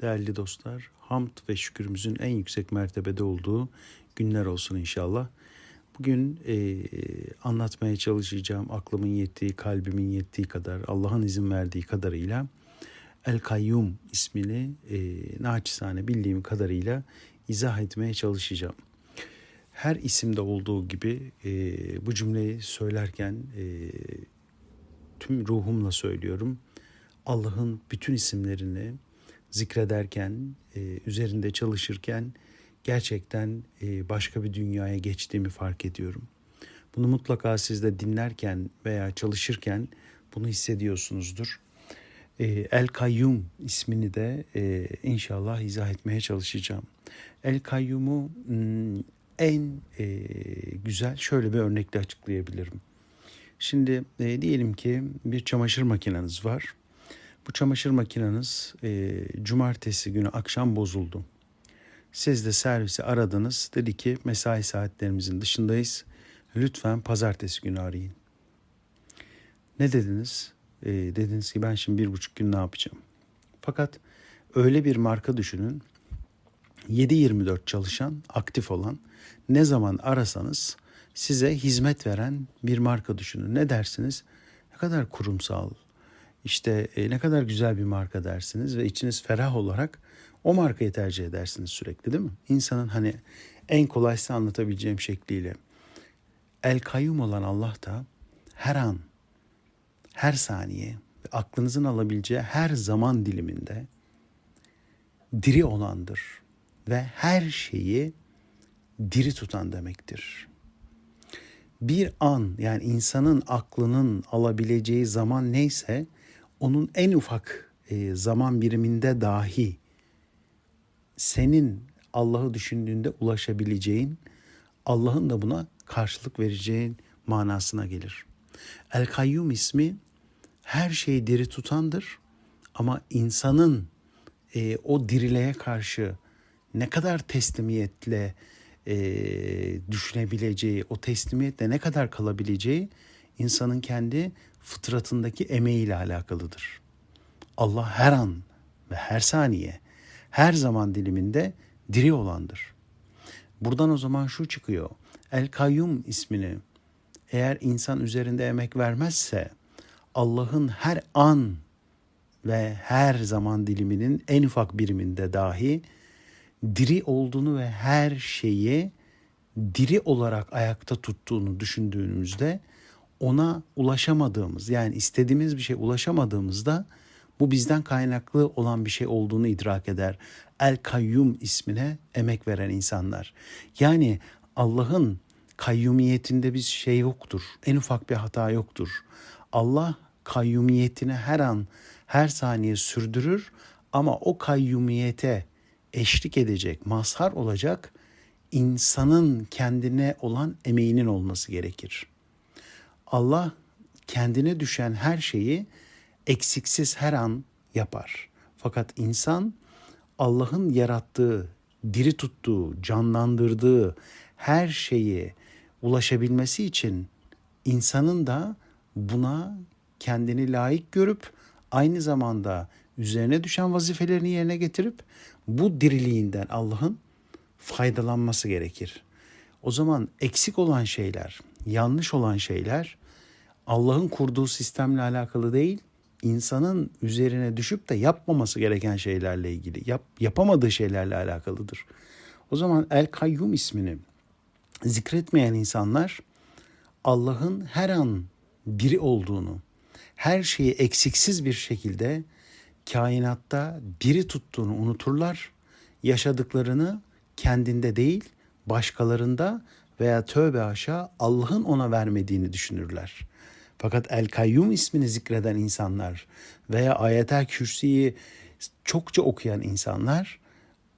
değerli dostlar. Hamd ve şükürümüzün en yüksek mertebede olduğu günler olsun inşallah. Bugün e, anlatmaya çalışacağım aklımın yettiği, kalbimin yettiği kadar, Allah'ın izin verdiği kadarıyla El Kayyum ismini e, naçizane bildiğim kadarıyla izah etmeye çalışacağım. Her isimde olduğu gibi e, bu cümleyi söylerken e, tüm ruhumla söylüyorum. Allah'ın bütün isimlerini zikrederken, e, üzerinde çalışırken gerçekten e, başka bir dünyaya geçtiğimi fark ediyorum. Bunu mutlaka siz de dinlerken veya çalışırken bunu hissediyorsunuzdur. E, El Kayyum ismini de e, inşallah izah etmeye çalışacağım. El Kayyum'u hmm, en e, güzel şöyle bir örnekle açıklayabilirim. Şimdi e, diyelim ki bir çamaşır makineniz var. Bu çamaşır makineniz e, cumartesi günü akşam bozuldu. Siz de servisi aradınız. Dedi ki mesai saatlerimizin dışındayız. Lütfen pazartesi günü arayın. Ne dediniz? E, dediniz ki ben şimdi bir buçuk gün ne yapacağım? Fakat öyle bir marka düşünün. 7-24 çalışan, aktif olan ne zaman arasanız size hizmet veren bir marka düşünün. Ne dersiniz? Ne kadar kurumsal, işte e, ne kadar güzel bir marka dersiniz ve içiniz ferah olarak o markayı tercih edersiniz sürekli değil mi? İnsanın hani en kolay size anlatabileceğim şekliyle. El kayyum olan Allah da her an, her saniye, aklınızın alabileceği her zaman diliminde diri olandır ve her şeyi diri tutan demektir. Bir an yani insanın aklının alabileceği zaman neyse onun en ufak e, zaman biriminde dahi senin Allah'ı düşündüğünde ulaşabileceğin, Allah'ın da buna karşılık vereceğin manasına gelir. El Kayyum ismi her şeyi diri tutandır ama insanın e, o diriliğe karşı ne kadar teslimiyetle e, düşünebileceği, o teslimiyetle ne kadar kalabileceği insanın kendi fıtratındaki emeğiyle alakalıdır. Allah her an ve her saniye, her zaman diliminde diri olandır. Buradan o zaman şu çıkıyor. El Kayyum ismini eğer insan üzerinde emek vermezse Allah'ın her an ve her zaman diliminin en ufak biriminde dahi diri olduğunu ve her şeyi diri olarak ayakta tuttuğunu düşündüğümüzde ona ulaşamadığımız yani istediğimiz bir şey ulaşamadığımızda bu bizden kaynaklı olan bir şey olduğunu idrak eder. El Kayyum ismine emek veren insanlar. Yani Allah'ın kayyumiyetinde bir şey yoktur. En ufak bir hata yoktur. Allah kayyumiyetini her an, her saniye sürdürür ama o kayyumiyete eşlik edecek, mazhar olacak insanın kendine olan emeğinin olması gerekir. Allah kendine düşen her şeyi eksiksiz her an yapar. Fakat insan Allah'ın yarattığı, diri tuttuğu, canlandırdığı her şeyi ulaşabilmesi için insanın da buna kendini layık görüp aynı zamanda üzerine düşen vazifelerini yerine getirip bu diriliğinden Allah'ın faydalanması gerekir. O zaman eksik olan şeyler, yanlış olan şeyler Allah'ın kurduğu sistemle alakalı değil, insanın üzerine düşüp de yapmaması gereken şeylerle ilgili, yap, yapamadığı şeylerle alakalıdır. O zaman El Kayyum ismini zikretmeyen insanlar Allah'ın her an biri olduğunu, her şeyi eksiksiz bir şekilde kainatta diri tuttuğunu unuturlar. Yaşadıklarını kendinde değil, başkalarında veya tövbe aşağı Allah'ın ona vermediğini düşünürler. Fakat El Kayyum ismini zikreden insanlar veya ayetel kürsiyi çokça okuyan insanlar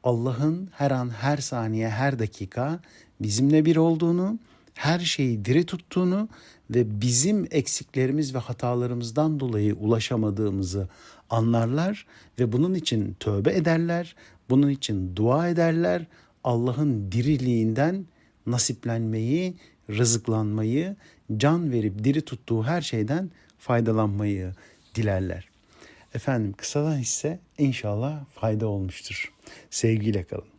Allah'ın her an, her saniye, her dakika bizimle bir olduğunu, her şeyi diri tuttuğunu ve bizim eksiklerimiz ve hatalarımızdan dolayı ulaşamadığımızı anlarlar ve bunun için tövbe ederler, bunun için dua ederler. Allah'ın diriliğinden nasiplenmeyi, rızıklanmayı, can verip diri tuttuğu her şeyden faydalanmayı dilerler. Efendim kısadan hisse inşallah fayda olmuştur. Sevgiyle kalın.